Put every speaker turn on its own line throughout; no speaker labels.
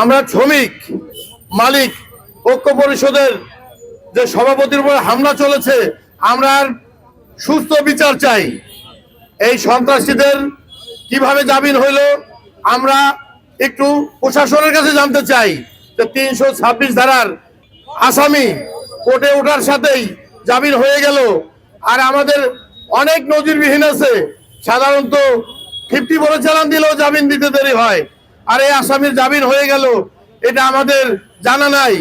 আমরা শ্রমিক, মালিক, ঐক্য পরিষদের যে সভাপতির উপর হামলা চলেছে, আমরা আর সুস্থ বিচার চাই। এই সন্ত্রাসীদের কীভাবে জামিন হইল, আমরা একটু প্রশাসনের কাছে জানতে চাই যে তিনশো ছাব্বিশ ধারার আসামি কোর্টে ওঠার সাথেই জামিন হয়ে গেল। আর আমাদের অনেক নজিরবিহীন আছে। সাধারণত ফিফটি বলে চালান দিলেও জামিন দিতে দেরি হয়। আর এই আসামির জামিন হয়ে গেল, এটা আমাদের জানা নাই।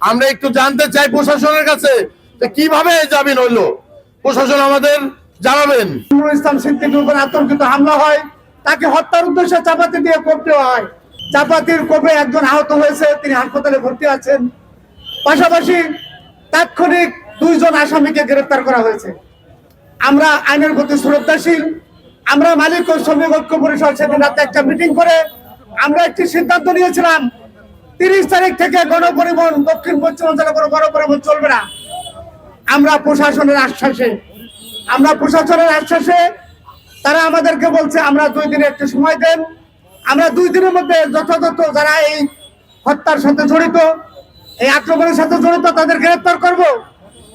আমরা একটু জানতে চাই প্রশাসনের কাছে যে কীভাবে জামিন হইল প্রশাসন আমাদের জানাবেন।
ইসলাম সিদ্দিকের উপর আতঙ্কিত হামলা হয়, তাকে হত্যার উদ্দেশ্যে চাপাতি দিয়ে করতে হয়। চাপাতির কোপে একজন আহত হয়েছে, তিনি হাসপাতালে ভর্তি আছেন। পাশাপাশি তাৎক্ষণিক দুইজন আসামিকে গ্রেফতার করা হয়েছে। আমরা আইনের প্রতি শ্রদ্ধাশীল, আমরা মালিক ও শ্রমিক ঐক্য পরিষদ সেদিন রাতে একটা মিটিং করে আমরা একটি সিদ্ধান্ত নিয়েছিলাম, তিরিশ তারিখ থেকে গণপরিবহন দক্ষিণ পশ্চিমাঞ্চলে কোনো গণপরিবহন চলবে না। আমরা প্রশাসনের আশ্বাসে, আমরা প্রশাসনের আশ্বাসে তারা আমাদেরকে বলছে, আমরা দুই দিনে একটু সময় দেন আমরা দুই দিনের মধ্যে যথাযথ যারা এই হত্যার সাথে জড়িত, এই আক্রমণের সাথে জড়িত, তাদের গ্রেফতার করব।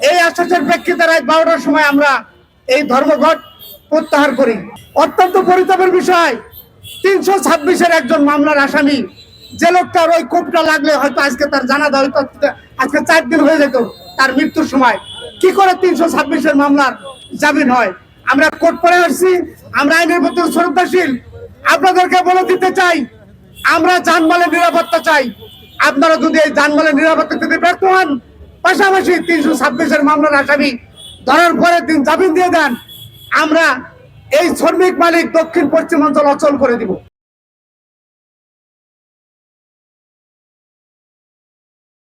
এই আশ্বাসের প্রেক্ষিতে রাত বারোটার সময় আমরা এই ধর্মঘট প্রত্যাহার করি। অত্যন্ত পরিতাপের বিষয়, তিনশো ছাব্বিশের একজন মামলার আসামি, যে লোকটার ওই কোপটা লাগলে হয়তো আজকে তার জানা হয়তো আজকে চার দিন হয়ে যেত তার মৃত্যুর সময়। কি করে তিনশো ছাব্বিশের মামলার জামিন হয়? আমরা কোর্ট পরে আসছি, আমরা আইনের প্রতি শ্রদ্ধাশীল আপনাদেরকে বলে দিতে চাই, আমরা যানবাহনের নিরাপত্তা চাই। আপনারা যদি এই যানবাহনের নিরাপত্তা দিতে ব্যর্থ হন, পাশাপাশি তিনশো ছাব্বিশের মামলার আসামি ধরার পরের দিন জামিন দিয়ে দেন। আমরা এই শ্রমিক মালিক দক্ষিণ পশ্চিমাঞ্চল অচল করে দিব।